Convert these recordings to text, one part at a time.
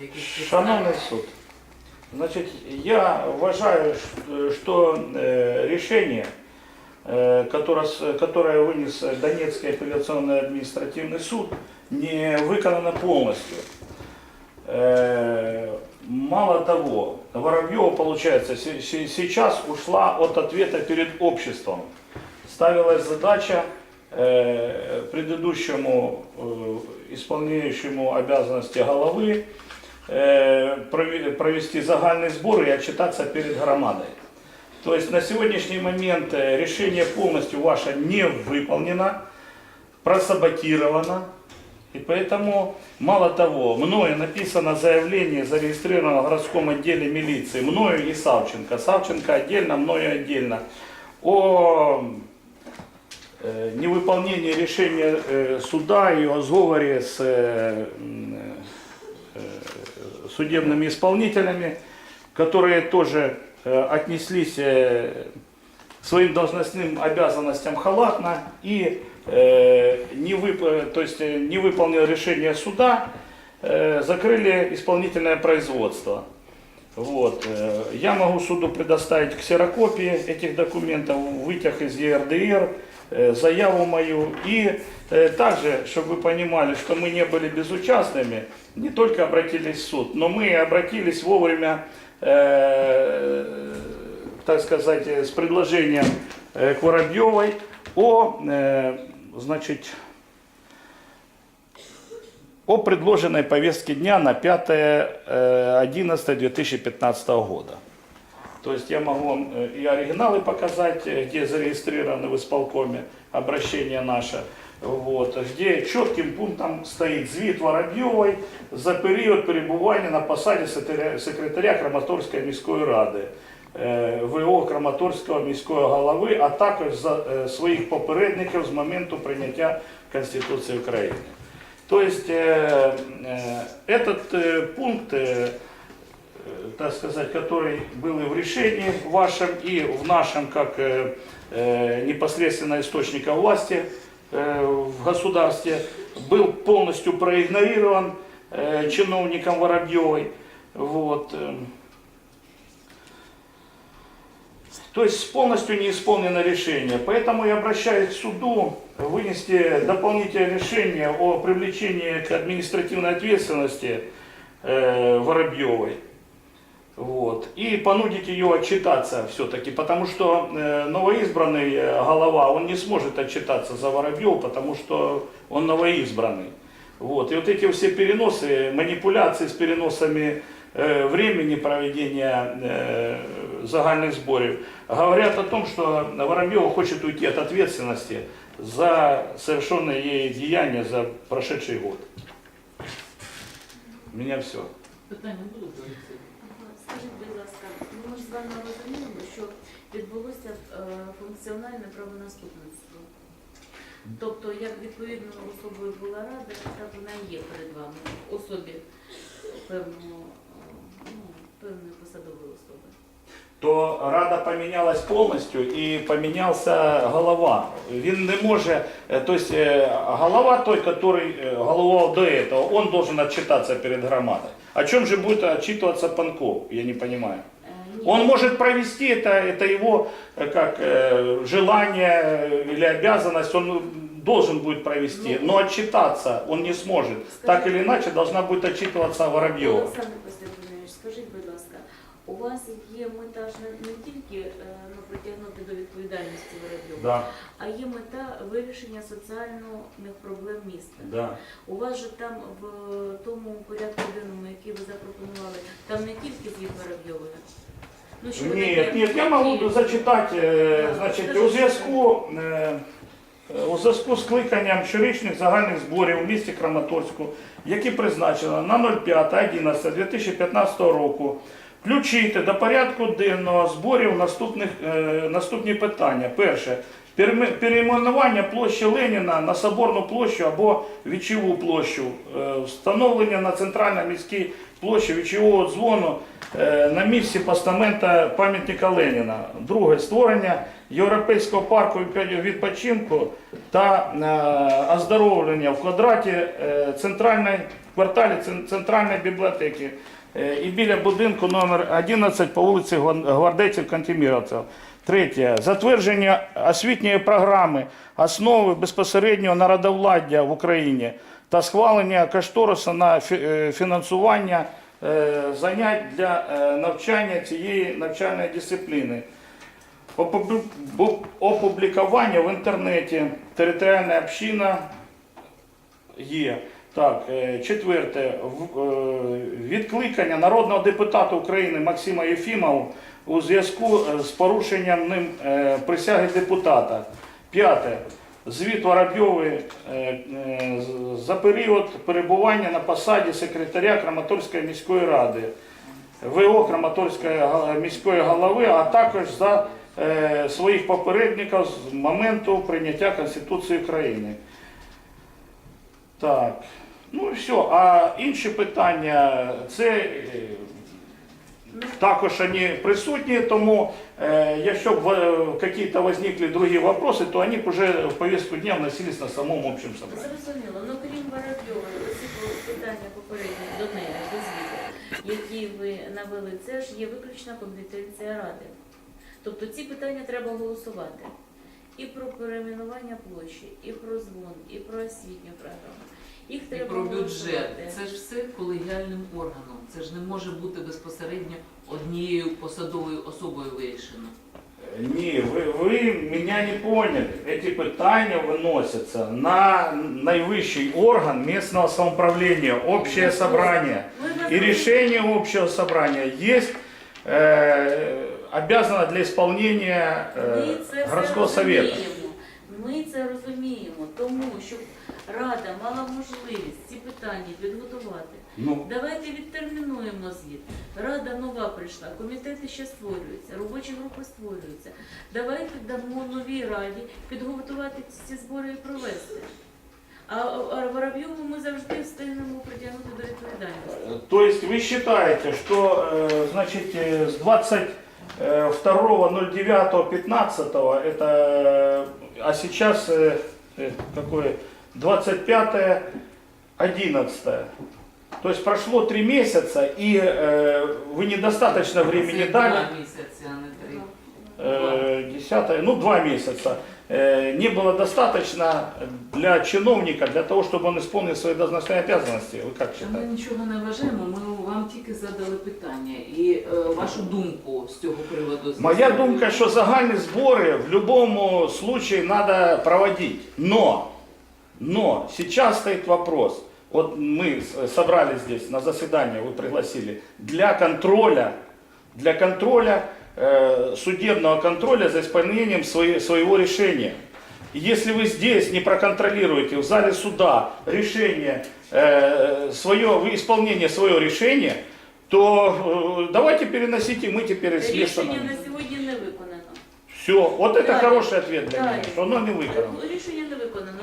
якісь підстави? Шановний суд, значить, я вважаю, ш- що е, рішення, е, которое, с- которое вынес Донецкий апелляционный административный суд, не выполнено полностью. Э, Мало того, Воробьева, получается, се- се- сейчас ушла от ответа перед обществом. Ставилась задача э, предыдущему э, исполняющему обязанности головы э, прови- провести загальный сбор и отчитаться перед громадой. То есть на сегодняшний момент э, решение полностью ваше не выполнено, просаботировано. И поэтому, мало того, мною написано заявление, зарегистрировано в городском отделе милиции, мною и Савченко. Савченко отдельно, мною отдельно. О э, невыполнении решения э, суда и о сговоре с э, м, э, судебными исполнителями, которые тоже э, отнеслись э, своим должностным обязанностям халатно и э, не, вып- то есть, не выполнил решение суда, закрыли исполнительное производство. Вот. Я могу суду предоставить ксерокопии этих документов, вытяг из ЕРДР, заяву мою. И э, также, чтобы вы понимали, что мы не были безучастными, не только обратились в суд, но мы обратились вовремя, э, так сказать, э, с предложением э, к Воробьевой о, э, значит, о предложенной повестке дня на 5-11-2015 года. То есть я могу вам э, и оригиналы показать, э, где зарегистрированы в исполкоме обращение наше, вот, где четким пунктом стоит звіт Воробьевой за період перебування на посаді секретаря- секретаря Краматорської міської ради. е, ВО Краматорського міського голови, а також за е, своїх попередників з моменту прийняття Конституції України. То есть э, э, этот э, пункт, э, э, так сказать, который был и в решении вашем, и в нашем, как э, э, непосредственно источника власти э, в государстве, был полностью проигнорирован э, чиновником Воробьевой. Вот. э. То есть полностью не исполнено решение. Поэтому я обращаюсь к суду вынести дополнительное решение о привлечении к административной ответственности э, Воробьевой. Вот. И понудить ее отчитаться все-таки, потому что э, новоизбранный э, голова, он не сможет отчитаться за Воробьеву, потому что он новоизбранный. Вот. И вот эти все переносы, манипуляции с переносами э, времени проведения э, загальных сборов, говорят о том, что Воробьева хочет уйти от ответственности за совершенные ей деяния за прошедший год. У меня все. Питання будуть до них? Ага, Скажіть, будь ласка, ну, ми ж з вами розуміємо, що відбулося е, функціональне правонаступництво. Тобто, як відповідною особою була рада, так вона є перед вами, особі певного, е, ну, певної посадової особи. то рада помінялась повністю і помінявся голова. Він не може, е, то есть е, голова той, который е, головал до этого, он должен отчитаться перед громадой. О чем же будет отчитываться Панков, я не понимаю. Е, ні, Он может провести это, это его э, как э, желание э, или обязанность, он должен будет провести, но отчитаться он не сможет. Так или иначе должна будет отчитываться Воробьева. Олександр Костянтинович, скажіть, будь ласка, у вас є мета ж не, тільки е, ну, притягнути до відповідальності Воробйова, Да, а є мета вирішення соціальних проблем міста. да. У вас же там в тому порядку денному, який ви запропонували, там не тільки звіт Воробйової. Ну, що ви Нет, таке- нет, я могу зачитати, е, значить, у зв'язку, е, у зв'язку з кликанням щорічних загальних зборів у місті Краматорську, які призначено на 05.11.2015 року, включити до порядку денного зборів наступних, е, наступні питання. Перше. Перейме- Перейменування площі Леніна на Соборну площу або Вічову площу, Е, встановлення на центральній міській площі Вічового дзвону е, на місці постамента пам'ятника Леніна. Друге створення європейського парку відпочинку та е, оздоровлення в квадраті е, центральної кварталі центральної бібліотеки і біля будинку номер 11 по вулиці Гвардейців Кантеміровців. Третє. Затвердження освітньої програми основи безпосереднього народовладдя в Україні та схвалення кошторису на е, фінансування е, занять для е, навчання цієї навчальної дисципліни. Опублікування в інтернеті територіальна община є. Так, е, четверте. Е, Відкликання народного депутата України Максима Єфімова у зв'язку е, з порушенням ним присяги депутата. П'яте. Звіт Воробйової з- за період перебування на посаді секретаря Краматорської міської ради, ВО Краматорської міської голови, а також за своїх попередників з моменту прийняття Конституції України. Так, ну і все. А інші питання це е, також вони присутні, тому е, якщо б е, якісь возникли другі вопроси, то вони б вже в повестку дня вносились на самому общем собрании. Зрозуміло. Ну крім Воробйової, оці питання попередні до неї, до звіту, які ви навели, це ж є виключна компетенція Ради. Тобто ці питання треба голосувати. І про перейменування площі, і про дзвон, і про освітню програму. Їх І треба про бюджет. голосувати. Це ж все колегіальним органом. Це ж не може бути безпосередньо однією посадовою особою вирішено. Ні, ви, ви мене не поняли. Эти питання виносяться на найвищий орган местного самоуправления, общее собрание. Ми вас И решение общего собрания есть э, обязано для исполнения Ми э, це все городского совета. розуміємо. Ми це розуміємо, тому що Рада мала можливість ці питання підготувати. Ну, Давайте відтермінуємо звіт. Рада нова прийшла, комітети ще створюються, робочі групи створюються. Давайте дамо новій раді підготувати ці збори і провести. А, а Воробйову ми завжди встигнемо притягнути до відповідальності. то есть вы считаете, что э, значит э, с 22.09.15 это, э, а сейчас э, э, какое 25 11 то есть прошло три месяца, и э, вы недостаточно времени Це дали. два місяці, а не три. Э, десятое, ну два месяца, э, не было достаточно для чиновника, для того, чтобы он исполнил свои должностные обязанности. Вы как Та Ми считаете? нічого не вважаємо, ми вам тільки задали питання і е, вашу думку з цього приводу. Моя думка, что загальные сборы в любом случае надо проводить. Но, но сейчас стоит вопрос. Вот мы с- собрались здесь на заседание, вы пригласили, для контроля, для контроля, э, судебного контроля за исполнением свои- своего решения. И Если вы здесь не проконтролируете в зале суда решение, э, свое, вы исполнение своего решения, то э, давайте переносите, мы теперь с места Рішення на- на сьогодні не виконано. все, вот это Далі. хороший ответ для меня, Далі. что оно не выиграно. Рішення не виконано,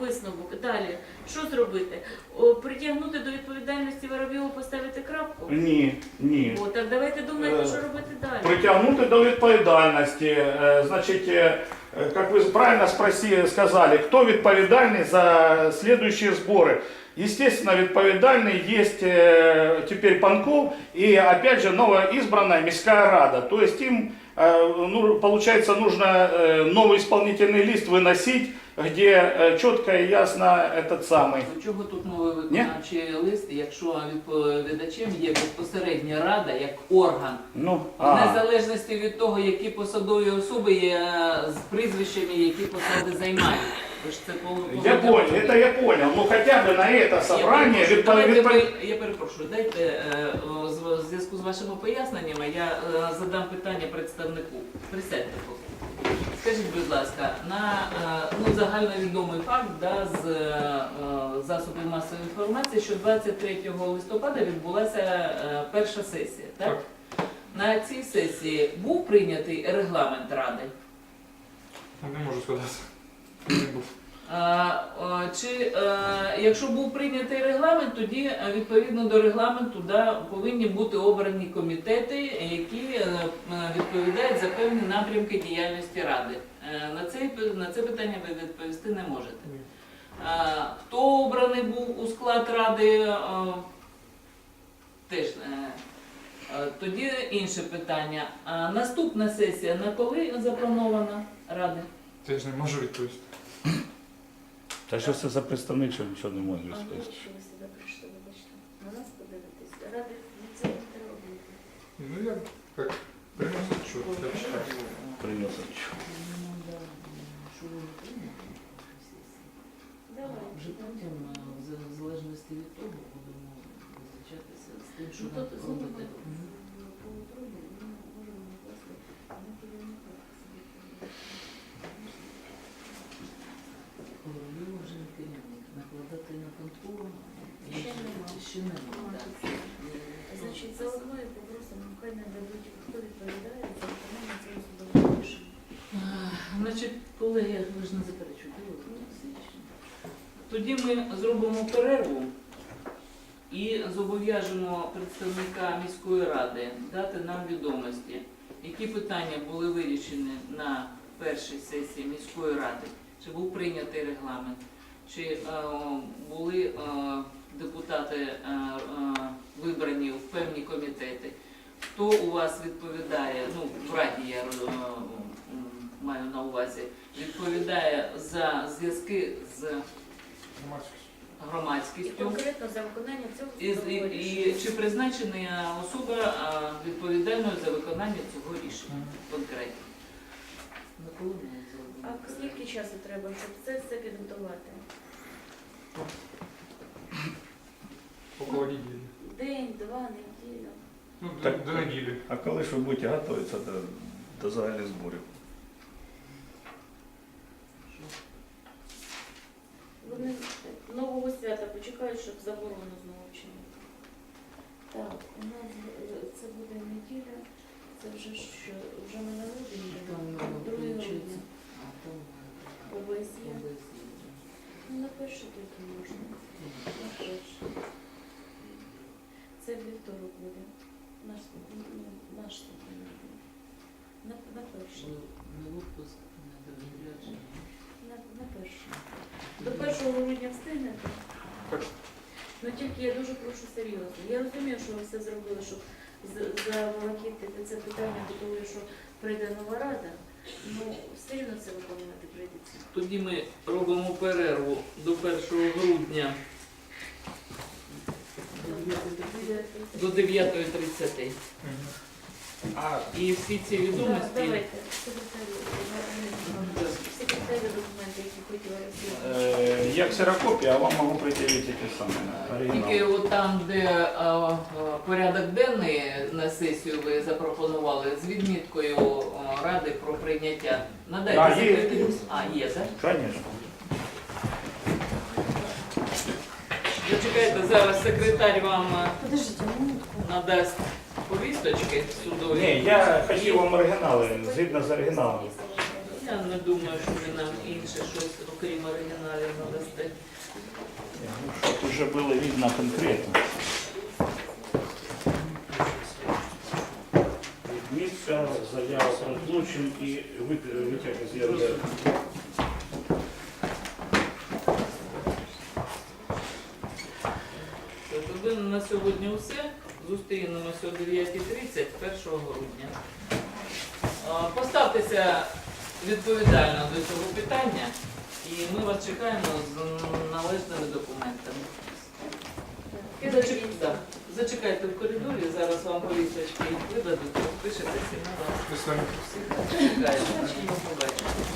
висновок. Далі. Що зробити? О, притягнути до відповідальності Воробйову, поставити крапку? Ні, ні. О, так давайте думайте, Е, що робити далі. Притягнути до відповідальності. Э, Значит, э, э, как вы правильно спросили, сказали, кто відповідальний за следующие сборы? Естественно, відповідальний есть э, теперь Панков и опять же новоизбранная міська рада. То есть им, э, ну, получается, нужно э, новый исполнительный лист выносить, где э, четко и ясно этот самый. До чого тут новий виконавчий лист, якщо відповідачем є безпосередня рада як орган, Ну, в а. незалежності від того, які посадові особи є з прізвищами, які посади займають. Ви ж це повинні Я понял, это я понял. Ну хотя бы на это собрание Я перепрошую, відпов- давайте відпов- ви- я перепрошую, дайте е, о, з- в зв'язку з вашими поясненнями я е, задам питання представнику. Присядьте поки. Скажіть, будь ласка, на е, ну, загальновідомий факт да, з е, засобів масової інформації, що 23 листопада відбулася е, перша сесія. Так? Так. На цій сесії був прийнятий регламент ради. Не можу сказати. Не був. А, а, Чи е, якщо був прийнятий регламент, тоді е, відповідно до регламенту да, повинні бути обрані комітети, які е, е, відповідають за певні напрямки діяльності ради. Е, На це, на це питання ви відповісти не можете. Хто обраний був у склад ради? е, Теж е, е, тоді інше питання. А наступна сесія на коли запланована ради? Теж не можу відповісти. Та що це за представник, що нічого не може А сказати? навіщо ви сюди прийшли, вибачте? На нас подивитись. Ради від цього не треба бути. Ну я як приносить чут, я читаю. Принес. Давай. Вже потім, е, в в залежності від того, будемо визначатися з тим, що Ну, нам тут знову робити. по трубі ми можемо накласти на керівника. Королів вже не керівник. Накладати на контроль. Ще нема. Значить, заодно і попросимо, хай не дадуть, хто відповідає за виконання цього судового рішення. Значить, колеги, ви ж не заперечуєте. Тоді ми зробимо перерву і зобов'яжемо представника міської ради дати нам відомості, які питання були вирішені на першій сесії міської ради, чи був прийнятий регламент, чи е, були е, депутати е, е, вибрані в певні комітети. Хто у вас відповідає, ну, в раді я е, маю на увазі, відповідає за зв'язки з Громадськість. І конкретно за виконання цього І, і, рішення. і чи призначена особа відповідальною за виконання цього рішення конкретно? А скільки часу треба, щоб це все підготувати? Около неділі. День, два, неділя. Ну, до, Так. до неділі. А коли ж ви будете готуватися до, до загальних зборів? Вони нового свята почекають, щоб заборону знову вчинити. Так, у нас е, це буде неділя, це вже що, вже ми на грудень йдемо, ну, другий грудня, ОБСЄ. Ну, на перше тільки можна, на перше. Це вівторок буде, наш, ну, наш буде. На, на перше, Що Не в отпуск, не до відрядження. на, на перше. До 1 грудня встигнете? Ну тільки я дуже прошу серйозно. Я розумію, що ви все зробили, щоб заволокітити це питання до того, що прийде нова рада. Ну, все рівно це виконувати прийдеться. Тоді ми робимо перерву до 1 грудня до 9.30. Мгм. А і всі ці відомості. Давайте, документи, які хотіла розглянути. Е, я ксерокопія, а вам можу приділити ті самі Тільки оригінал. от там, де е, е, порядок денний на сесію ви запропонували з відміткою ради про прийняття. Надайте А, є. секретарю. А, є, так? Звісно. Зачекайте, зараз секретар вам е, Подождите, минутку. надасть повісточки судові. Ні, я хотів вам оригінали, згідно з оригіналом. Я не думаю, що ви нам інше щось, окрім оригіналів, надасте. Ну, Щоб вже було видно конкретно. Відмітка, заява про злочин і витяг з ЄРДР. Тобто на сьогодні все. Зустрінемося о 9.30 1 грудня. Поставтеся відповідально до цього питання і ми вас чекаємо з належними документами. Зачек... да. Зачекайте в коридорі, зараз вам повісточки видадуть, пишете всі на вас. Всіх чекаємо.